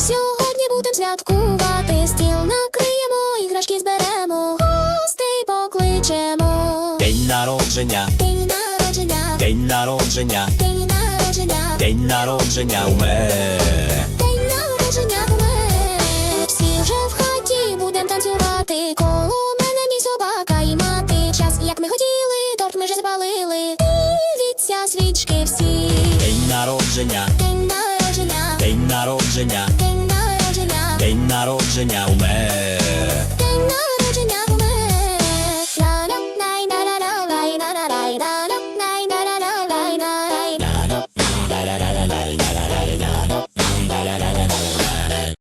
Сьогодні будем святкувати, стіл накриємо, іграшки зберемо, гостей покличемо. День народження, День народження, день народження, день народження, день народження у мене. день народження у мене. Всі вже в хаті будем танцювати. Коло мене мій собака і мати. Час, як ми хотіли, торт ми вже запалили. Дивіться свічки всі. День народження, День народження, день народження, день народження, у мене.